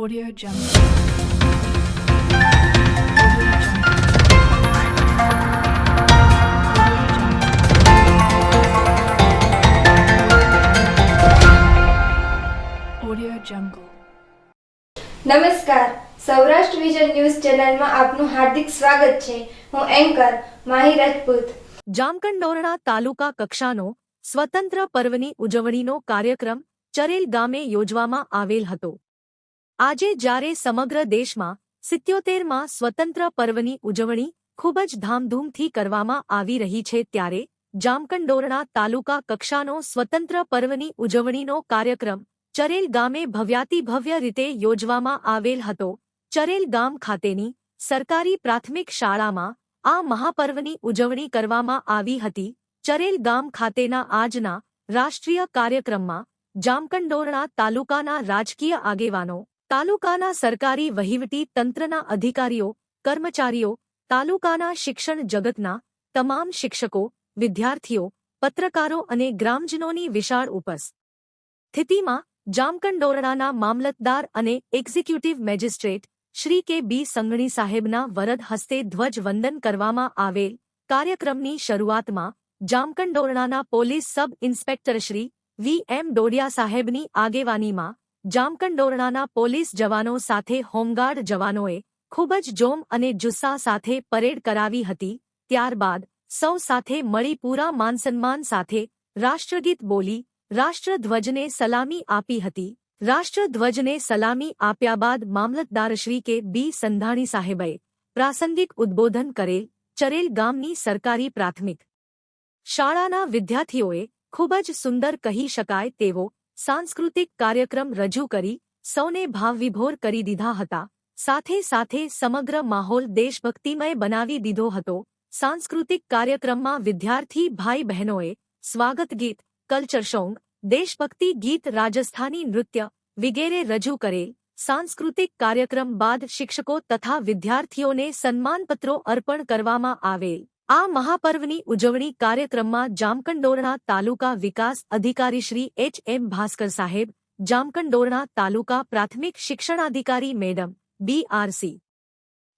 Audio Jungle. Audio Jungle. નમસ્કાર. Saurashtra vision news ચેનલમાં આપનું હાર્દિક સ્વાગત છે. હું એન્કર માહી રાજપૂત. જામકંડોરણા તાલુકા કક્ષાનો સ્વતંત્ર પર્વની ઉજવણીનો કાર્યક્રમ ચરેલ ગામે યોજવામાં આવેલ હતો. આજે જ્યારે સમગ્ર દેશમાં સિત્યોતેરમાં સ્વતંત્ર પર્વની ઉજવણી ખૂબ જ ધામધૂમથી કરવામાં આવી રહી છે ત્યારે જામકંડોરણા તાલુકા કક્ષાનો સ્વતંત્ર પર્વની ઉજવણીનો કાર્યક્રમ ચરેલ ગામે ભવ્યાતિભવ્ય રીતે યોજવામાં આવેલ હતો. ચરેલ ગામ ખાતેની સરકારી પ્રાથમિક શાળામાં આ મહાપર્વની ઉજવણી કરવામાં આવી હતી. ચરેલ ગામ ખાતેના આજના રાષ્ટ્રીય કાર્યક્રમમાં જામકંડોરણા તાલુકાના રાજકીય આગેવાનો તાલુકાના સરકારી વહીવટી તંત્રના અધિકારીઓ, કર્મચારીઓ, તાલુકાના શિક્ષણ જગતના તમામ શિક્ષકો, વિદ્યાર્થીઓ, પત્રકારો અને ગ્રામજનોની વિશાળ ઉપસ્થિતિમાં જામકંડોરણાના મામલતદાર અને એક્ઝિક્યુટિવ મેજિસ્ટ્રેટ શ્રી કે બી સંઘણી સાહેબના વરદ હસ્તે ધ્વજવંદન કરવામાં આવેલ કાર્યક્રમની શરૂઆતમાં જામકંડોરણાના police sub inspector Shri V M Dodiya સાહેબની આગેવાનીમાં જામકંડોરણાના પોલીસ જવાનો સાથે હોમગાર્ડ જવાનોએ ખૂબ જ જોમ અને જુસ્સા સાથે પરેડ કરાવી હતી. ત્યારબાદ સૌ સાથે મળી પૂરા માનસન્માન સાથે રાષ્ટ્રગીત બોલી રાષ્ટ્રધ્વજને સલામી આપી હતી. રાષ્ટ્રધ્વજને સલામી આપ્યા બાદ મામલતદારશ્રી કે. બી. સંધાણી સાહેબે પ્રાસંગિક ઉદ્બોધન કરેલ ચરેલ ગામની સરકારી પ્રાથમિક શાળાના વિદ્યાર્થીઓએ ખૂબ જ સુંદર કહી શકાય તેવો સાંસ્કૃતિક કાર્યક્રમ રજૂ કરી, સૌને ભાવવિભોર કરી દીધા હતા. સાથે સાથે સમગ્ર માહોલ દેશભક્તિમય બનાવી દીધો હતો. સાંસ્કૃતિક કાર્યક્રમમાં વિદ્યાર્થી ભાઈ બહેનોએ સ્વાગત ગીત, કલ્ચર સોંગ, દેશભક્તિ ગીત, રાજસ્થાની નૃત્ય વિગેરે રજૂ કરેલ. સાંસ્કૃતિક કાર્યક્રમ બાદ શિક્ષકો તથા વિદ્યાર્થીઓને સન્માનપત્રો અર્પણ કરવામાં આવેલ. આ મહાપર્વની ઉજવણી કાર્યક્રમમાં જામકંડોરણા તાલુકા વિકાસ અધિકારી શ્રી એચ એમ ભાસ્કર સાહેબ, જામકંડોરણા તાલુકા પ્રાથમિક શિક્ષણાધિકારી madam BRC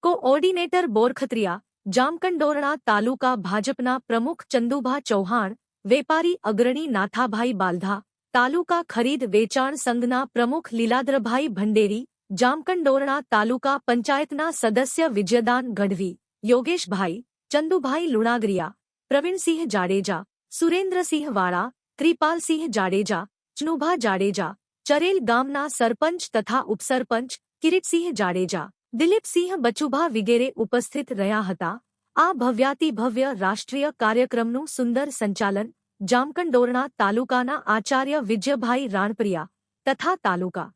coordinator Borkhatriya, Jamkandorna તાલુકા ભાજપના પ્રમુખ ચંદુભા ચૌહાણ, વેપારી અગ્રણી નાથાભાઈ બાલધા, તાલુકા ખરીદ વેચાણ સંઘના પ્રમુખ લીલાદ્રભાઈ ભંડેરી, જામકંડોરણા તાલુકા પંચાયતના સદસ્ય વિજયદાન ગઢવી, યોગેશભાઈ ચંદુભાઈ લુણાગરિયા, પ્રવીણસિંહ જાડેજા, સુરેન્દ્રસિંહ વાળા, ત્રિપાલસિંહ જાડેજા, ચનુભા જાડેજા, ચરેલ ગામના સરપંચ તથા ઉપસરપંચ કિરીટસિંહ જાડેજા, દિલીપસિંહ બચુભા વિગેરે ઉપસ્થિત રહ્યા હતા. આ ભવ્યાતિભવ્ય રાષ્ટ્રીય કાર્યક્રમનું સુંદર સંચાલન જામકંડોરણા તાલુકાના આચાર્ય વિજયભાઈ રાણપ્રિયા તથા તાલુકા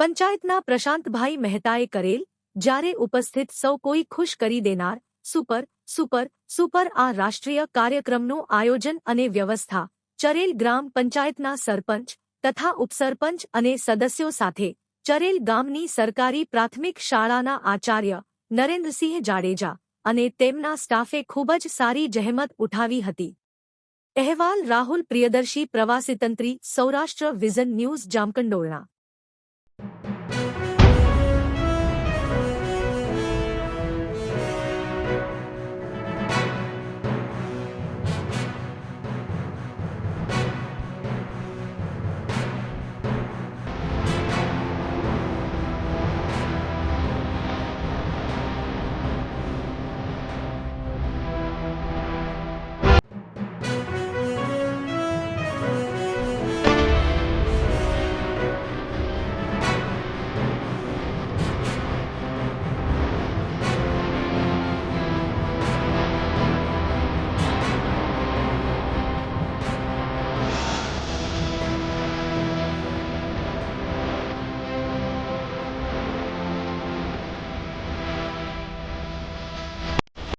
પંચાયતના પ્રશાંતભાઈ મહેતાએ કરેલ. જ્યારે ઉપસ્થિત સૌ કોઈ ખુશ કરી દેનાર, સુપર સુપર સુપર આ રાષ્ટ્રીય કાર્યક્રમનું આયોજન અને વ્યવસ્થા. ચરેલ ગ્રામ પંચાયતના સરપંચ તથા ઉપસરપંચ અને સદસ્યો સાથે ચરેલ ગામની સરકારી પ્રાથમિક શાળાના આચાર્ય નરેન્દ્રસિંહ જાડેજા અને તેમના સ્ટાફે ખૂબ જ સારી જહેમત ઉઠાવી હતી. અહેવાલ રાહુલ પ્રિયદર્શી પ્રવાસીતંત્રી સૌરાષ્ટ્ર વિઝન ન્યૂઝ જામકંડોરણા.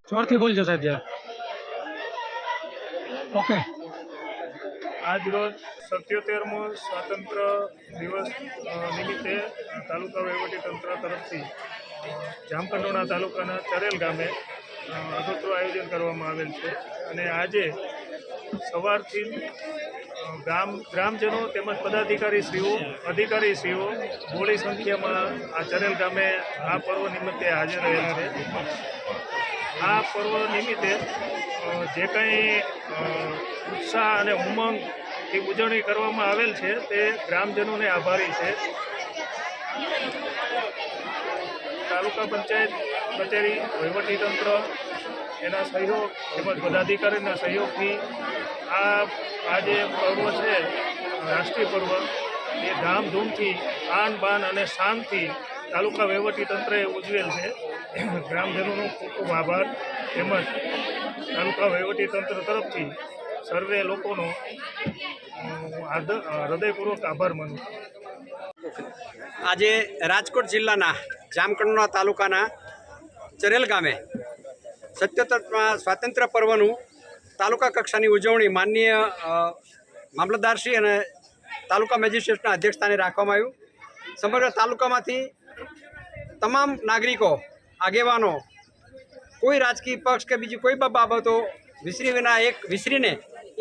જોરથી બોલજો સાહેબ જરા ઓકે. આજ રોજ સત્યોતેરમો સ્વાતંત્ર દિવસ નિમિત્તે તાલુકા વહીવટીતંત્ર તરફથી જામકંડોણા તાલુકાના ચરેલ ગામે અગોતરું આયોજન કરવામાં આવેલ છે. અને આજે સવારથી ગામ ગ્રામજનો તેમજ પદાધિકારીશ્રીઓ અધિકારીશ્રીઓ મોડી સંખ્યામાં આ ચરેલ ગામે આ પર્વ નિમિત્તે હાજર રહેલા છે. આ પર્વ નિમિત્તે જે કંઈ ઉત્સાહ અને ઉમંગથી ઉજવણી કરવામાં આવેલ છે, તે ગ્રામજનોને આભારી છે. તાલુકા પંચાયત કચેરી વહીવટીતંત્ર એના સહયોગ તેમજ પદાધિકારીના સહયોગથી આ આ જે પર્વ છે, રાષ્ટ્રીય પર્વ, એ ધામધૂમથી આન બાન અને શાનથી તાલુકા વહીવટીતંત્રએ ઉજવેલ છે. ગ્રામજનોનો ખૂબ ખૂબ આભાર. તેમજ તાલુકા વહીવટીતંત્ર તરફથી સર્વે લોકોનો હૃદયપૂર્વક આભાર માનું આજે રાજકોટ જિલ્લાના જામકંડોરણા તાલુકાના ચરેલ ગામે સત્યોતરમાં સ્વાતંત્ર્ય પર્વનું તાલુકા કક્ષાની ઉજવણી માનનીય મામલતદારશ્રી અને તાલુકા મેજિસ્ટ્રેટના અધ્યક્ષસ્થાને રાખવામાં આવ્યું. સમગ્ર તાલુકામાંથી તમામ નાગરિકો આગેવાનો, કોઈ રાજકીય પક્ષ કે બીજી કોઈ પણ બાબતો વિસરી વિના એક, વિસરીને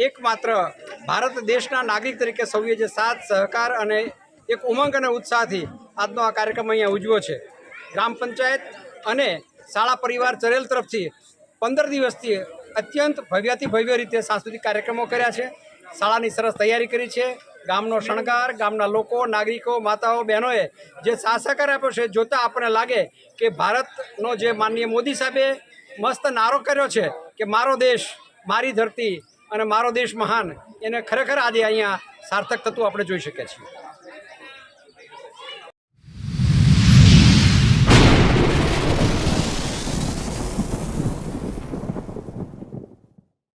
એકમાત્ર ભારત દેશના નાગરિક તરીકે સૌએ જે સાથ, સહકાર અને એક ઉમંગ અને ઉત્સાહથી આજનો આ કાર્યક્રમ અહીંયા ઉજવ્યો છે. ગ્રામ પંચાયત અને શાળા પરિવાર ચરેલ તરફથી પંદર દિવસથી અત્યંત ભવ્યથી ભવ્ય રીતે સાંસ્કૃતિક કાર્યક્રમો કર્યા છે. શાળાની સરસ તૈયારી કરી છે. ગામનો શણગાર, ગામના લોકો, નાગરિકો, માતાઓ, બહેનોએ જે સાથ આપ્યો છે, જોતાં આપણને લાગે કે ભારતનો જે માનનીય મોદી સાહેબે મસ્ત નારો કર્યો છે કે મારો દેશ મારી ધરતી અને મારો દેશ મહાન, એને ખરેખર આજે અહીંયા સાર્થક થતું આપણે જોઈ શકીએ છીએ.